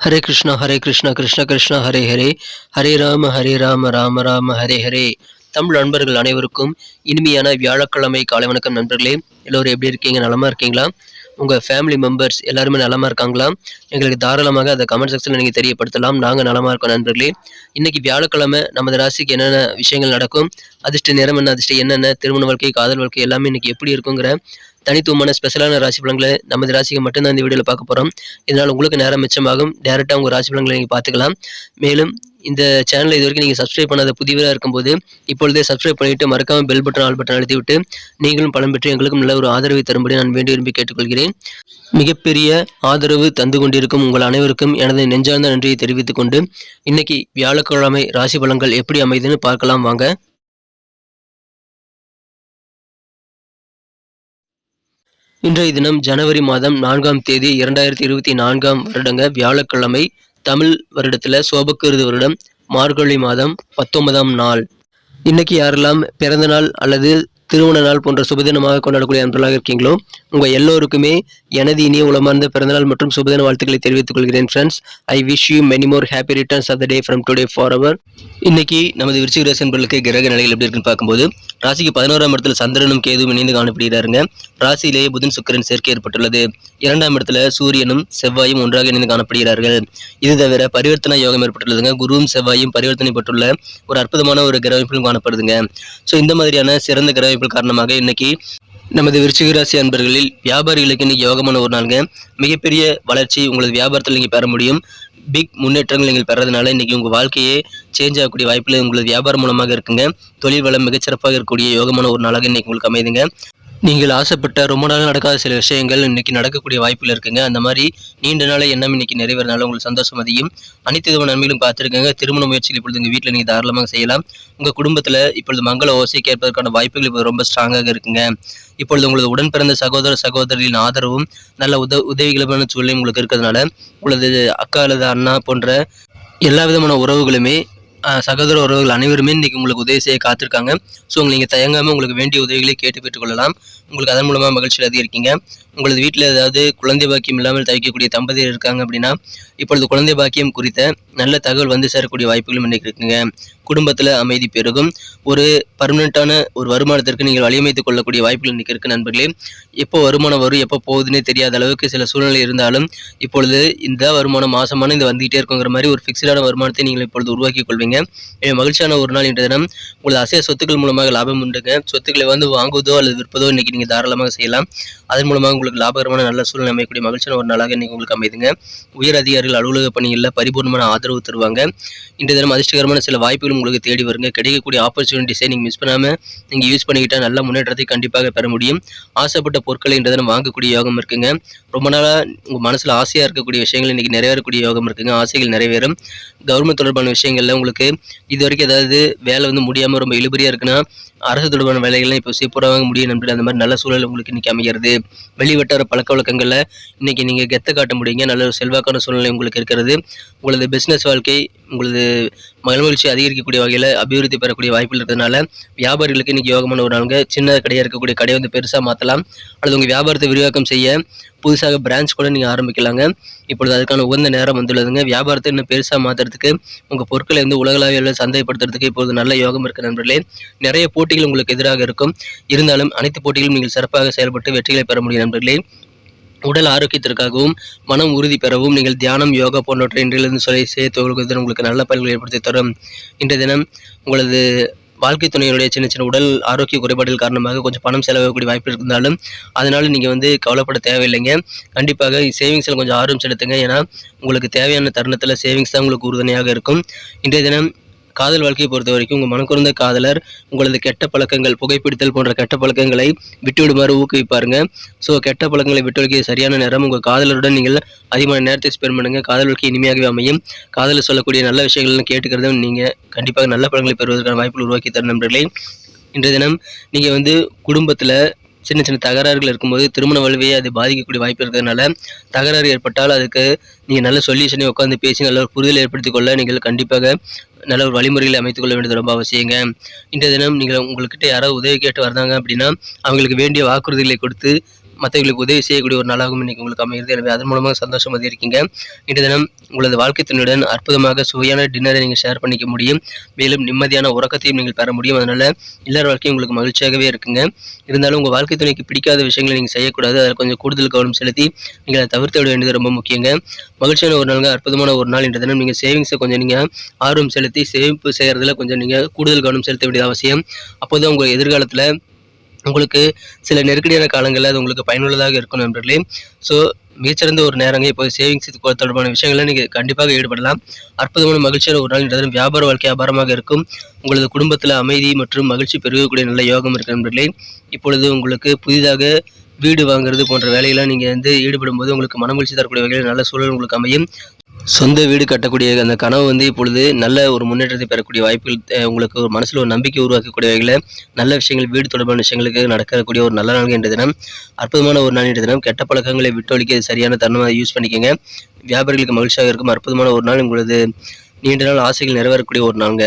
ஹரே கிருஷ்ணா ஹரே கிருஷ்ணா கிருஷ்ண கிருஷ்ணா ஹரே ஹரே ஹரே ராம ஹரே ராம ராம ராம ஹரே ஹரே தமிழ் நண்பர்கள் அனைவருக்கும் இனிமையான வியாழக்கிழமை காலை வணக்கம் நண்பர்களே. எல்லோரும் எப்படி இருக்கீங்க? நலமா இருக்கீங்களா? உங்கள் ஃபேமிலி மெம்பர்ஸ் எல்லாருமே நலமா இருக்காங்களா? எங்களுக்கு தாராளமாக அதை கமெண்ட் செக்ஷனில் நீங்கள் தெரியப்படுத்தலாம். நாங்கள் நலமா இருக்கோம் நண்பர்களே. இன்னைக்கு வியாழக்கிழமை நமது ராசிக்கு என்னென்ன விஷயங்கள் நடக்கும்? அதிர்ஷ்ட நேரம் என்ன? அதிர்ஷ்டம் என்னென்ன திருமண வாழ்க்கை காதல் வாழ்க்கை எல்லாமே இன்னைக்கு எப்படி இருக்குங்கிற தனித்துவமான ஸ்பெஷலான ராசி பலன்களை நமது ராசிக்கு மட்டும்தான் இந்த வீடியோவில் பார்க்க போகிறோம் இதனால் உங்களுக்கு நேரம் மிச்சமாகும். டேரெக்டாக உங்கள் ராசி பலன்களை நீங்கள் பார்த்துக்கலாம். மேலும் இந்த சேனலை இது வரைக்கும் நீங்கள் சப்ஸ்கிரைப் பண்ணாத புதியவராக இருக்கும்போது இப்பொழுதே சப்ஸ்கிரைப் பண்ணிவிட்டு மறக்காமல் பெல் பட்டன் ஆல் பட்டன் அழுத்திவிட்டு நீங்களும் பலம் பெற்று எங்களுக்கும் நல்ல ஒரு ஆதரவை தரும்படி நான் வேண்டி விரும்பி கேட்டுக்கொள்கிறேன். மிகப்பெரிய ஆதரவு தந்து கொண்டிருக்கும் உங்கள் அனைவருக்கும் எனது நெஞ்சார்ந்த நன்றியை தெரிவித்துக் கொண்டு இன்னைக்கு வியாழக்கிழமை ராசி பலன்கள் எப்படி அமைதுன்னு பார்க்கலாம் வாங்க. இன்றைய தினம் ஜனவரி மாதம் நான்காம் தேதி இரண்டாயிரத்தி இருபத்தி நான்காம் வருடங்க வியாழக்கிழமை தமிழ் வருடத்துல சோபக்கிருது வருடம் மார்கழி மாதம் பத்தொன்பதாம் நாள். இன்னைக்கு யாரெல்லாம் பிறந்த நாள் அல்லது திருமண நாள் போன்ற சுபதினமாக கொண்டாடக்கூடிய அன்பர்களாக இருக்கீங்களோ உங்க எல்லோருக்குமே எனது இனிய உளமார்ந்த பிறந்தநாள் மற்றும் சுபதின வாழ்த்துக்களை தெரிவித்துக் கொள்கிறேன் friends I wish you many more happy returns of the day from today for அவர் இன்னைக்கு நமது விருச்சிக ராசன்பர்களுக்கு கிரக நிலைகள் எப்படி இருக்குன்னு பார்க்கும்போது ராசிக்கு பதினோராம் இடத்துல சந்திரனும் கேதுவும் இணைந்து காணப்படுகிறாருங்க. ராசியிலேயே புதன் சுக்கரன் சேர்க்கை ஏற்பட்டுள்ளது. இரண்டாம் இடத்துல சூரியனும் செவ்வாயும் ஒன்றாக இணைந்து காணப்படுகிறார்கள். இது தவிர பரிவர்த்தனை யோகம் ஏற்பட்டுள்ளதுங்க. குருவும் செவ்வாயும் பரிவர்த்தனை பெற்றுள்ள ஒரு அற்புதமான ஒரு கிரகமைப்பிலும் காணப்படுதுங்க. ஸோ இந்த மாதிரியான சிறந்த கிரகமைப்பு காரணமாக இன்னைக்கு நமது விருச்சிகராசி அன்பர்களில் வியாபாரிகளுக்கு இன்னைக்கு யோகமான ஒரு நாளுங்க. மிகப்பெரிய வளர்ச்சி உங்களது வியாபாரத்தில் நீங்கள் பெற முடியும். பிக் முன்னேற்றங்கள் நீங்கள் பெறதுனால இன்னைக்கு உங்கள் வாழ்க்கையே சேஞ்ச் ஆகக்கூடிய வாய்ப்பில் உங்களது வியாபாரம் மூலமாக இருக்குங்க. தொழில் வளம் மிகச்சிறப்பாக இருக்கக்கூடிய யோகமான ஒரு நாளாக இன்னைக்கு உங்களுக்கு அமைதுங்க நீங்கள் ஆசைப்பட்ட ரொம்ப நாள் நடக்காத சில விஷயங்கள் இன்னைக்கு நடக்கக்கூடிய வாய்ப்புகள் இருக்குங்க. அந்த மாதிரி நீண்ட நாள எண்ணம் இன்னைக்கு நிறைவேறனால உங்களுக்கு சந்தோஷம் அதிகம் அனைத்து விதமான நன்மைகளும் பார்த்துருக்கங்க. திருமண முயற்சிகள் இப்பொழுது உங்கள் வீட்டில் நீங்கள் தாராளமாக செய்யலாம். உங்கள் குடும்பத்தில் இப்பொழுது மங்கள ஓசை கேட்பதற்கான வாய்ப்புகள் இப்போ ரொம்ப ஸ்ட்ராங்காக இருக்குங்க. இப்பொழுது உங்களது உடன் பிறந்த சகோதர சகோதரிகளின் ஆதரவும் நல்ல உத உதவிகளுமான சூழ்நிலை உங்களுக்கு இருக்கிறதுனால உங்களது அக்கா அல்லது அண்ணா போன்ற எல்லா விதமான உறவுகளுமே சகோதர உறவுகள் அனைவருமே இன்னைக்கு உங்களுக்கு உதவி செய்ய காத்திருக்காங்க. ஸோ நீங்கள் தயங்காமல் உங்களுக்கு வேண்டிய உதவிகளை கேட்டு பெற்றுக்கொள்ளலாம். உங்களுக்கு அதன் மூலமாக மகிழ்ச்சியில் அதிகரிக்கீங்க. உங்களது வீட்டில் ஏதாவது குழந்தை பாக்கியம் இல்லாமல் தவிக்கக்கூடிய தம்பதியர் இருக்காங்க அப்படின்னா இப்பொழுது குழந்தை பாக்கியம் குறித்த நல்ல தகவல் வந்து சேரக்கூடிய வாய்ப்புகளும் இன்னைக்கு இருக்குங்க. குடும்பத்தில் அமைதி பெருகும். ஒரு பர்மனெண்ட்டான ஒரு வருமானத்திற்கு நீங்கள் வழியமைத்துக் கொள்ளக்கூடிய வாய்ப்புகள் இன்றைக்கி இருக்குது நண்பர்களே. எப்போ வருமானம் வரும் எப்போ போகுதுன்னே தெரியாத அளவுக்கு சில சூழ்நிலை இருந்தாலும் இப்பொழுது இந்த வருமானம் மாசமான இந்த வந்துகிட்டே இருக்குங்கிற மாதிரி ஒரு ஃபிக்ஸ்டான வருமானத்தை நீங்கள் இப்பொழுது உருவாக்கி கொள்வீங்க. எனவே மகிழ்ச்சியான ஒரு நாள் இன்றைய தினம். உங்களது அசைய சொத்துக்கள் மூலமாக லாபம் உண்டுங்க. சொத்துக்களை வந்து வாங்குவதோ அல்லது விற்பதோ இன்னைக்கு நீங்கள் தாராளமாக செய்யலாம். அதன் மூலமாக உங்களுக்கு லாபகரமான நல்ல சூழ்நிலை அமையக்கூடிய மகிழ்ச்சியான ஒரு நாளாக இன்றைக்கி உங்களுக்கு அமைதுங்க. உயர் அதிகாரிகள் அலுவலக பணிகளில் பரிபூர்ணமான ஆதரவு தருவாங்க. இன்றைய தினம் அதிர்ஷ்டகரமான சில வாய்ப்புகள் உங்களுக்கு தேடி வருங்க. கிடைக்கக்கூடிய ஆப்பர்ச்சுனிட்டிஸை நீங்கள் மிஸ் பண்ணாமல் நீங்கள் யூஸ் பண்ணிக்கிட்டால் நல்ல முன்னேற்றத்தை கண்டிப்பாக பெற முடியும். ஆசைப்பட்ட பொருட்களை இன்றைய தினம் வாங்கக்கூடிய யோகம் இருக்குங்க. ரொம்ப நாளாக உங்கள் மனசில் ஆசையாக இருக்கக்கூடிய விஷயங்கள் இன்றைக்கி நிறைவேறக்கூடிய யோகம் இருக்குங்க. ஆசைகள் நிறைவேறும். கவர்மெண்ட் தொடர்பான விஷயங்களில் உங்களுக்கு இது வரைக்கும் ஏதாவது வேலை வந்து முடியாமல் ரொம்ப இழுபறியாக இருக்குன்னா அரசு தொடர்பான வேலைகள்லாம் இப்போ சீப்பராக முடியும் நம்பி அந்த மாதிரி நல்ல சூழல் உங்களுக்கு இன்னைக்கு அமைகிறது. வெளிவட்டார பழக்க வழக்கங்களில் இன்னைக்கு நீங்கள் கெத்த காட்ட முடியுங்க. நல்ல ஒரு செல்வாக்கான சூழ்நிலை உங்களுக்கு இருக்கிறது. உங்களது பிஸ்னஸ் வாழ்க்கை உங்களது மகிழ்ச்சி அதிகரிக்கக்கூடிய வகையில் அபிவிருத்தி பெறக்கூடிய வாய்ப்புகள் இருக்கிறதுனால வியாபாரிகளுக்கு இன்னைக்கு யோகமான ஒரு நாளுங்க. சின்ன கடையாக இருக்கக்கூடிய கடையை வந்து பெருசாக மாற்றலாம் அல்லது உங்கள் வியாபாரத்தை விரிவாக்கம் செய்ய புதுசாக பிரான்ச் கூட நீங்கள் ஆரம்பிக்கலாங்க. இப்பொழுது அதுக்கான உகந்த நேரம் வந்துள்ளதுங்க. வியாபாரத்தை இன்னும் பெருசாக மாற்றுறதுக்கு உங்கள் பொருட்களை வந்து உலகளாவிய சந்தைப்படுத்துறதுக்கு இப்பொழுது நல்ல யோகம் இருக்குது நண்பர்களே. நிறைய போட்டிகள் உங்களுக்கு எதிராக இருக்கும். இருந்தாலும் அனைத்து போட்டிகளும் நீங்கள் சிறப்பாக செயல்பட்டு வெற்றிகளை பெற முடியும் நண்பர்களே. உடல் ஆரோக்கியத்திற்காகவும் மனம் உறுதி பெறவும் நீங்கள் தியானம் யோகா போன்றவற்றை இன்றிலிருந்து சொல்லி செய்ய தொகுதிகள் உங்களுக்கு நல்ல பலன்களை ஏற்படுத்தி தரும். இன்றைய தினம் உங்களது வாழ்க்கை துணையினுடைய சின்ன சின்ன உடல் ஆரோக்கிய குறைபாடுகள் காரணமாக கொஞ்சம் பணம் செலவாகக்கூடிய வாய்ப்பு இருந்தாலும் அதனால நீங்கள் வந்து கவலைப்பட தேவையில்லைங்க. கண்டிப்பாக சேவிங்ஸில் கொஞ்சம் ஆர்வம் செலுத்துங்க. ஏன்னா உங்களுக்கு தேவையான தருணத்தில் சேவிங்ஸ் தான் உங்களுக்கு உறுதுணையாக இருக்கும். இன்றைய தினம் காதல் வாழ்க்கையை பொறுத்த வரைக்கும் உங்கள் மனக்குறந்த காதலர் உங்களது கெட்ட பழக்கங்கள் புகைப்பிடித்தல் போன்ற கெட்ட பழக்கங்களை விட்டுவிடுமாறு ஊக்குவிப்பாருங்க. ஸோ கெட்ட பழக்கங்களை விட்டு சரியான நேரம் உங்கள் காதலருடன் நீங்கள் அதிகமான நேரத்தை ஸ்பெண்ட் பண்ணுங்கள் காதல் வாழ்க்கை இனிமையாகவே அமையும். காதலில் சொல்லக்கூடிய நல்ல விஷயங்கள்லாம் கேட்டுக்கிறதும் நீங்கள் கண்டிப்பாக நல்ல பழங்களை பெறுவதற்கான வாய்ப்புகள் உருவாக்கி தரும் நண்பர்களே. இன்றைய தினம் நீங்கள் வந்து குடும்பத்தில் சின்ன சின்ன தகராறுகள் இருக்கும்போது திருமண வாழ்வையே அது பாதிக்கக்கூடிய வாய்ப்பு இருக்கிறதுனால தகராறு ஏற்பட்டால் அதுக்கு நீங்கள் நல்ல சொல்யூஷனை உட்காந்து பேசி நல்ல ஒரு புரிதல் ஏற்படுத்திக் கொள்ள நீங்கள் கண்டிப்பாக நல்ல ஒரு வழிமுறைகளை அமைத்துக் கொள்ள வேண்டியது ரொம்ப அவசியங்க. இன்றைய தினம் நீங்கள் உங்கள்கிட்ட யாராவது உதவி கேட்டு வந்தாங்க அப்படின்னா அவங்களுக்கு வேண்டிய வாக்குறுதிகளை கொடுத்து மற்றவர்களுக்கு உதவி செய்யக்கூடிய ஒரு நாளாகவும் இன்னைக்கு உங்களுக்கு அமைகிறது. எனவே அதன் மூலமாக சந்தோஷமாக இருக்கீங்க. இன்றைய தினம் உங்களது வாழ்க்கை துணையுடன் அற்புதமாக சுவையான டின்னரை நீங்கள் ஷேர் பண்ணிக்க முடியும். மேலும் நிம்மதியான உறக்கத்தையும் நீங்கள் பெற முடியும். அதனால் இல்லற வாழ்க்கையும் உங்களுக்கு மகிழ்ச்சியாகவே இருக்குங்க. இருந்தாலும் உங்கள் வாழ்க்கை துணைக்கு பிடிக்காத விஷயங்களை நீங்கள் செய்யக்கூடாது. அதில் கொஞ்சம் கூடுதல் கவனம் செலுத்தி நீங்கள் அதை தவிர்த்து விட வேண்டியது ரொம்ப முக்கியங்க. மகிழ்ச்சியான ஒரு நாளுங்க அற்புதமான ஒரு நாள் இன்றைய தினம். நீங்கள் சேவிங்ஸை கொஞ்சம் நீங்கள் ஆர்வம் செலுத்தி சேமிப்பு செய்கிறதுல கொஞ்சம் நீங்கள் கூடுதல் கவனம் செலுத்த வேண்டியது அவசியம். அப்போது உங்கள் எதிர்காலத்தில் உங்களுக்கு சில நெருக்கடியான காலங்களில் அது உங்களுக்கு பயனுள்ளதாக இருக்கும் நண்பர்களே. ஸோ மிகச்சிறந்த ஒரு நேரங்க. இப்போ சேவிங்ஸ் தொடர்பான விஷயங்களை நீங்கள் கண்டிப்பாக ஈடுபடலாம். அற்புதமான மகிழ்ச்சியான ஒரு நாள் இன்றைய வியாபார வாழ்க்கை வியாபாரமாக இருக்கும். உங்களது குடும்பத்தில் அமைதி மற்றும் மகிழ்ச்சி பெருகக்கூடிய நல்ல யோகம் இருக்கு நண்பர்களே. இப்பொழுது உங்களுக்கு புதிதாக வீடு வாங்குறது போன்ற வேலையெல்லாம் நீங்கள் வந்து ஈடுபடும் போது உங்களுக்கு மனமகிழ்ச்சி தரக்கூடிய வகையில் நல்ல சூழல் உங்களுக்கு அமையும். சொந்த வீடு கட்டக்கூடிய அந்த கனவு வந்து இப்பொழுது நல்ல ஒரு முன்னேற்றத்தை பெறக்கூடிய வாய்ப்புகள் உங்களுக்கு ஒரு மனசில் ஒரு நம்பிக்கை உருவாக்கக்கூடிய வகையில் நல்ல விஷயங்கள் வீடு தொடர்பான விஷயங்களுக்கு நடக்கக்கூடிய ஒரு நல்ல நாள் என்ற தினம் அற்புதமான ஒரு நாள் என்ற தினம் கெட்ட பழக்கங்களை விட்டு ஒழிக்க சரியான தருணமாக யூஸ் பண்ணிக்கோங்க. வியாபாரிகளுக்கு மகிழ்ச்சியாக இருக்கும். அற்புதமான ஒரு நாள் உங்களது நீண்ட நாள் ஆசைகள் நிறைவேறக்கூடிய ஒரு நாளுங்க.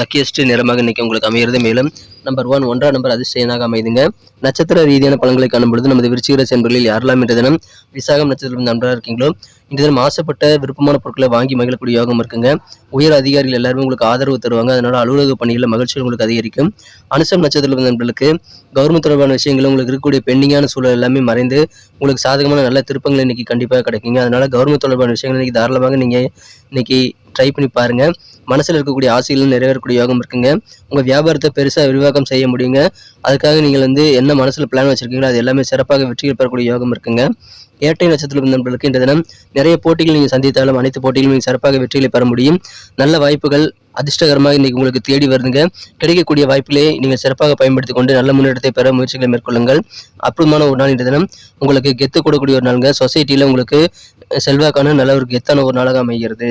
லக்கியஸ்ட் நிறமாக இன்னைக்கு உங்களுக்கு அமைகிறது மேலும் நம்பர் ஒன் ஒன்றாம் நம்பர் அதிர்ஷ்டயனாக அமைதுங்க. நட்சத்திர ரீதியான பலன்களை காணும் பொழுது நமது விருச்சிகர சென்பர்களில் யாரெல்லாம் இன்றைய தினம் விசாகம் நட்சத்திரம் நன்றாக இருக்கீங்களோ? இன்றைய தினம் ஆசைப்பட்ட விருப்பமான பொருட்களை வாங்கி மகிழக்கூடிய யோகம் இருக்குங்க. உயர் அதிகாரிகள் எல்லாருமே உங்களுக்கு ஆதரவு தருவாங்க. அதனால அலுவலக பணிகளில் மகிழ்ச்சி உங்களுக்கு அதிகரிக்கும். அனுசம் நட்சத்திரம் நண்பர்களுக்கு கவர்மெண்ட் தொடர்பான விஷயங்கள் உங்களுக்கு இருக்கக்கூடிய பெண்டிங்கான சூழல் எல்லாமே மறைந்து உங்களுக்கு சாதகமான நல்ல திருப்பங்கள் இன்னைக்கு கண்டிப்பாக கிடைக்குங்க. அதனால கவர்மெண்ட் தொடர்பான விஷயங்கள் இன்னைக்கு தாராளமாக நீங்கள் இன்னைக்கு ட்ரை பண்ணி பாருங்க. மனசில் இருக்கக்கூடிய ஆசைகளும் நிறைவேறக்கூடிய யோகம் இருக்குங்க. உங்கள் வியாபாரத்தை பெருசாக விரிவாக்கம் செய்ய முடியுங்க. அதுக்காக நீங்கள் வந்து என்ன மனசில் பிளான் வச்சுருக்கீங்களோ அது எல்லாமே சிறப்பாக வெற்றிகள் பெறக்கூடிய யோகம் இருக்குங்க. ஏட்டை நட்சத்திரம் நண்பர்களுக்கு இந்த தினம் நிறைய போட்டிகள் நீங்கள் சந்தித்தாலும் அனைத்து போட்டிகளும் நீங்கள் சிறப்பாக வெற்றிகளை பெற முடியும். நல்ல வாய்ப்புகள் அதிர்ஷ்டகரமாக இன்னைக்கு உங்களுக்கு தேடி வருதுங்க. கிடைக்கக்கூடிய வாய்ப்புகளை நீங்கள் சிறப்பாக பயன்படுத்தி கொண்டு நல்ல முன்னேற்றத்தை பெற முயற்சிகளை மேற்கொள்ளுங்கள். அற்புதமான ஒரு நாள் இந்த தினம். உங்களுக்கு கெத்து கொடுக்கக்கூடிய ஒரு நாளுங்க. சொசைட்டியில் உங்களுக்கு செல்வாக்கான நல்ல ஒரு கெத்தான ஒரு நாளாக அமைகிறது.